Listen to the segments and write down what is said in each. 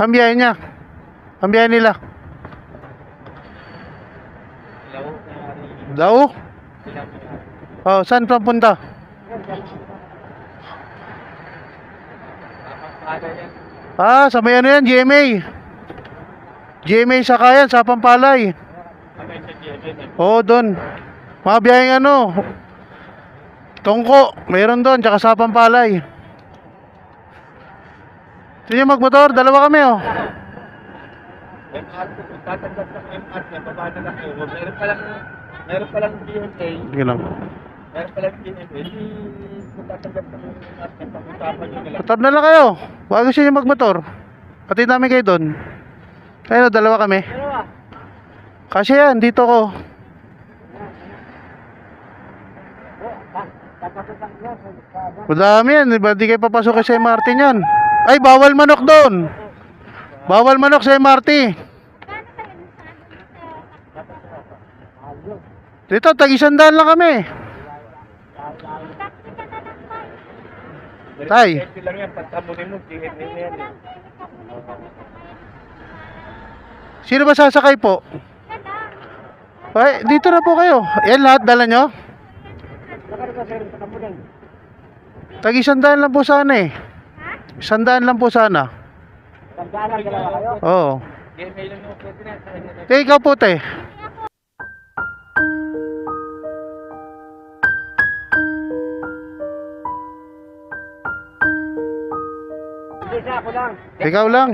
Ang biyahe niya. Ang biyahe nila. Daw? Oh, saan papunta? Ah, sa may ano yan, GMA. GMA sa kayan, sa Pampalay. Oo, doon. Mga biyaheng ano, Tungko, mayroon doon, tsaka sa Pampalay. Sige magmotor, dalawa kami oh. Tatanggap ng MR niya, babado na kayo. Meron palang, meron palang DNA, Sige lang. meron palang DNA, hindi kung tatanggap ng MR niya, pag-usapan niyo nila. Na lang kayo. Gusto niyo magmotor. Pati namin kayo doon. Ayun, oh, dalawa kami. Kasi yan, dito ko. Madami yan, di ba? Di kayo papasok sa MRT niyan. Ay, bawal manok doon. Bawal manok sa MRT. Dito, tag-isandaan lang kami. Tay. Sino ba sasakay po? Ay, dito na po kayo. Yan lahat dala nyo? Tag isandaan lang po sana eh. Isandaan lang po sana. Oo. DNA lang sa kanya na. Te, ikaw po te. Ikaw lang.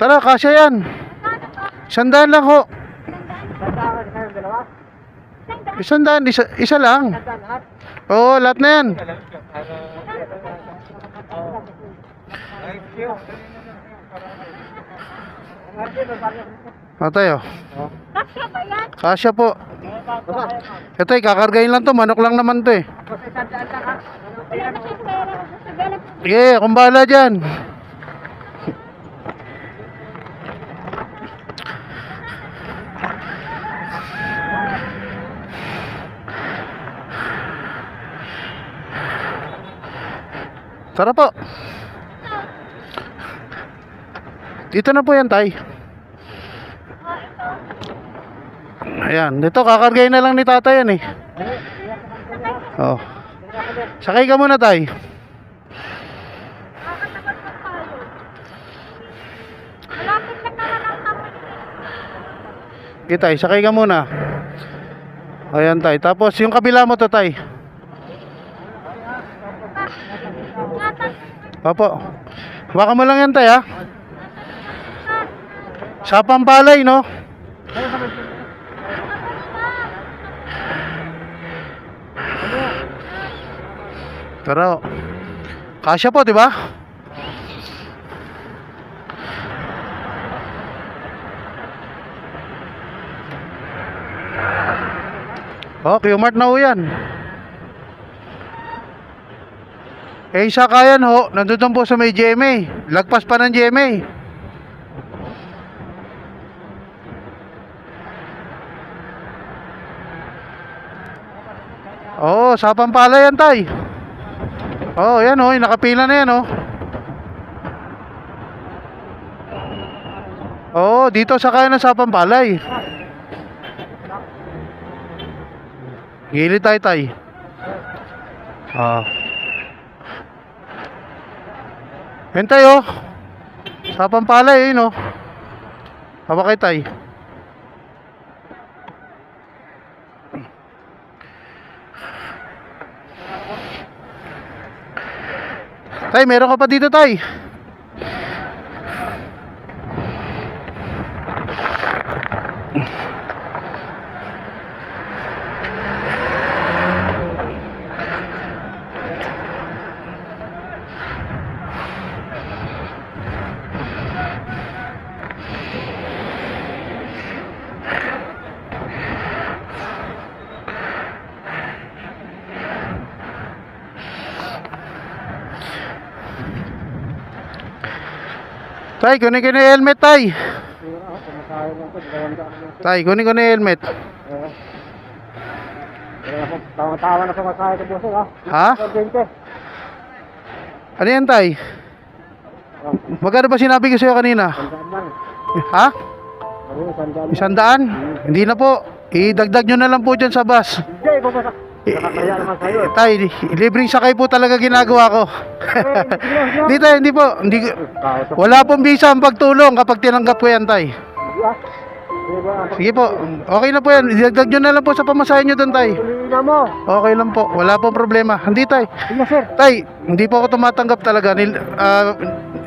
Tara, kasya yan. Isandaan lang ho. Isandaan, isa, isa lang. Oo, lahat na yan. alam ko, para... Oh. Thank you. O tayo. Kasya po. Ito eh, kakargahin lang to. Manok lang naman to eh. Sige, kung bahala dyan. Tara po. Dito na po yan, tay. Ayan, dito kakargahin na lang ni tatay yan eh. Oh. Sakay ka muna, tay. Kami. Kita, sakay ka muna. Ayan, tay. Tapos, yung kabila mo to, tay. Opo. Baka mo lang yan, tay, ha? Sa Pampalay, no? Tara. oh. Kasya po, di ba? Oh, Qmart na ho yan. Eh, isa kayan ho. Nandun po sa may GMA. Lagpas pa ng GMA. Oo, oh, sa Pampalay yan, tay. Oo, oh, yan oh, nakapila na yan oh. Oo, oh, dito sa kaya ng sa Pampalay. Gilid tayo, tay. Ah. Yan tayo. Sa Pampalay, yun oh. Haba kay tay. Tay, meron ka pa dito, tay. Tay, kunin ko na helmet, tay. Tay, kunin ko na helmet. Tawa-tawa na sa masaya ko boss, ha? Ha? Pwede. Ano yan, tay? Magkano ba sinabi ko sa'yo kanina? Ha? Isang daan? Hindi na po. Idagdag nyo na lang po dyan sa bus. Hindi, bumasa. Nakakaya naman sa'yo eh. Tay, libreng sakay po talaga ginagawa ko. Hindi tay, hindi po. Hindi, wala pong visa ang pagtulong kapag tinanggap ko yan tay. Sige po, okay na po yan. Idagdag nyo na lang po sa pamasahe nyo doon tay. Okay lang po, wala pong problema. Hindi tay. Tay, hindi po ako tumatanggap talaga. Nil, ah,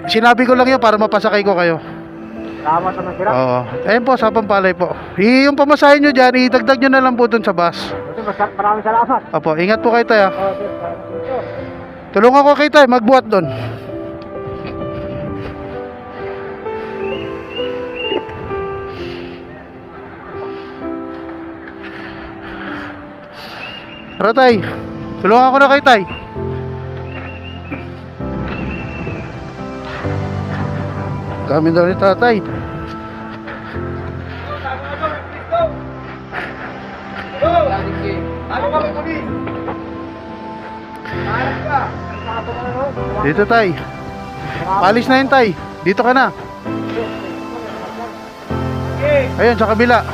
sinabi ko lang yun para mapasakay ko kayo. Salamat naman sila. Oo. Ayun po, sa pampalay po. I, yung pamasahe nyo dyan, idagdag nyo na lang po doon sa bus. Maraming salamat. Opo, ingat po kayo tayo. Dito. Tulungan ko kayo tayo, magbuhat doon. Tara tay, tulungan ko na kayo tay. Kami daw ni tatay. Dito tay. Palis na yun tay. Dito ka na. Ayun, sa kabila.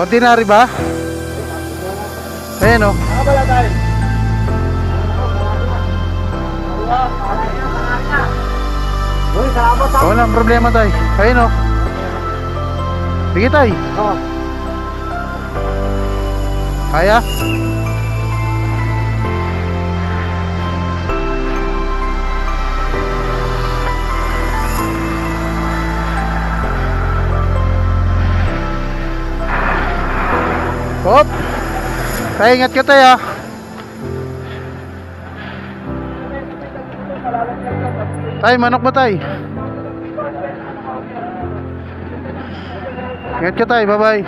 Ordinary ba? Ayan oh. o. Nakabala tayo. Walang problema tay. Ayun o. Sige tay. Oh. Kaya? Tay, ingat ka tay ah. Tay, manok ba tay? Ingat ka tay, bye bye.